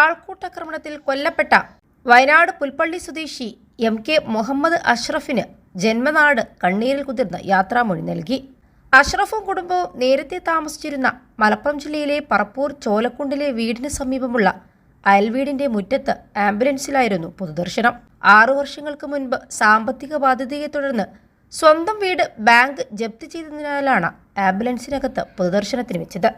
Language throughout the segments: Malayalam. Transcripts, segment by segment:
ആൾക്കൂട്ടാക്രമണത്തിൽ കൊല്ലപ്പെട്ട വയനാട് പുൽപ്പള്ളി സ്വദേശി എം കെ മുഹമ്മദ് അഷ്റഫിന് ജന്മനാട് കണ്ണീരിൽ കുതിർന്ന് യാത്രാമൊഴി നൽകി. അഷ്റഫും കുടുംബവും നേരത്തെ താമസിച്ചിരുന്ന മലപ്പുറം ജില്ലയിലെ പറപ്പൂർ ചോലക്കുണ്ടിലെ വീടിന് സമീപമുള്ള അയൽവീടിന്റെ മുറ്റത്ത് ആംബുലൻസിലായിരുന്നു പൊതുദർശനം. ആറു വർഷങ്ങൾക്ക് മുൻപ് സാമ്പത്തിക ബാധ്യതയെ തുടർന്ന് സ്വന്തം വീട് ബാങ്ക് ജപ്തി ചെയ്തതിനാലാണ് ആംബുലൻസിനകത്ത് പൊതുദർശനത്തിന് വെച്ചത്.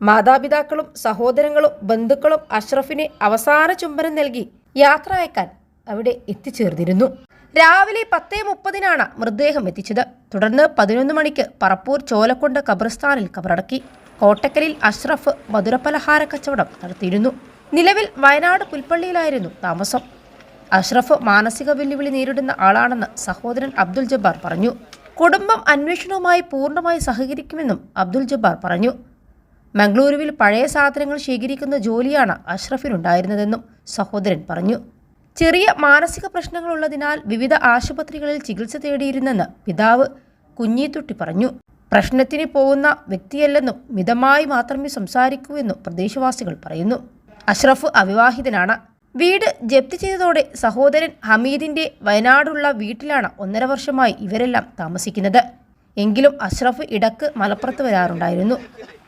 മാതാപിതാക്കളും സഹോദരങ്ങളും ബന്ധുക്കളും അഷ്റഫിന് അവസാന ചുംബനം നൽകി യാത്ര അയക്കാൻ അവിടെ എത്തിച്ചേർന്നിരുന്നു. രാവിലെ പത്തേ മുപ്പതിനാണ് മൃതദേഹം എത്തിച്ചത്. തുടർന്ന് പതിനൊന്ന് മണിക്ക് പറപ്പൂർ ചോലക്കൊണ്ട ഖബർസ്ഥാനിൽ കബറടക്കി. കോട്ടക്കലിൽ അഷ്റഫ് മധുരപലഹാര കച്ചവടം നടത്തിയിരുന്നു. നിലവിൽ വയനാട് പുൽപ്പള്ളിയിലായിരുന്നു താമസം. അഷ്റഫ് മാനസിക വെല്ലുവിളി നേരിടുന്ന ആളാണെന്ന് സഹോദരൻ അബ്ദുൽ ജബ്ബാർ പറഞ്ഞു. കുടുംബം അന്വേഷണവുമായി പൂർണമായി സഹകരിക്കുമെന്നും അബ്ദുൽ ജബ്ബാർ പറഞ്ഞു. മംഗളൂരുവിൽ പഴയ സാധനങ്ങൾ ശേഖരിക്കുന്ന ജോലിയാണ് അഷ്റഫിനുണ്ടായിരുന്നതെന്നും സഹോദരൻ പറഞ്ഞു. ചെറിയ മാനസിക പ്രശ്നങ്ങളുള്ളതിനാൽ വിവിധ ആശുപത്രികളിൽ ചികിത്സ തേടിയിരുന്നെന്ന് പിതാവ് കുഞ്ഞിത്തുട്ടി പറഞ്ഞു. പ്രശ്നത്തിന് പോകുന്ന വ്യക്തിയല്ലെന്നും മിതമായി മാത്രമേ സംസാരിക്കൂ എന്നും പ്രദേശവാസികൾ പറയുന്നു. അഷ്റഫ് അവിവാഹിതനാണ്. വീട് ജപ്തി ചെയ്തതോടെ സഹോദരൻ ഹമീദിന്റെ വയനാടുള്ള വീട്ടിലാണ് ഒന്നര വർഷമായി ഇവരെല്ലാം താമസിക്കുന്നത്. എങ്കിലും അഷ്റഫ് ഇടയ്ക്ക് മലപ്പുറത്ത് വരാറുണ്ടായിരുന്നു.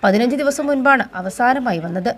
പതിനഞ്ച് ദിവസം മുൻപാണ് അവസാനമായി വന്നത്.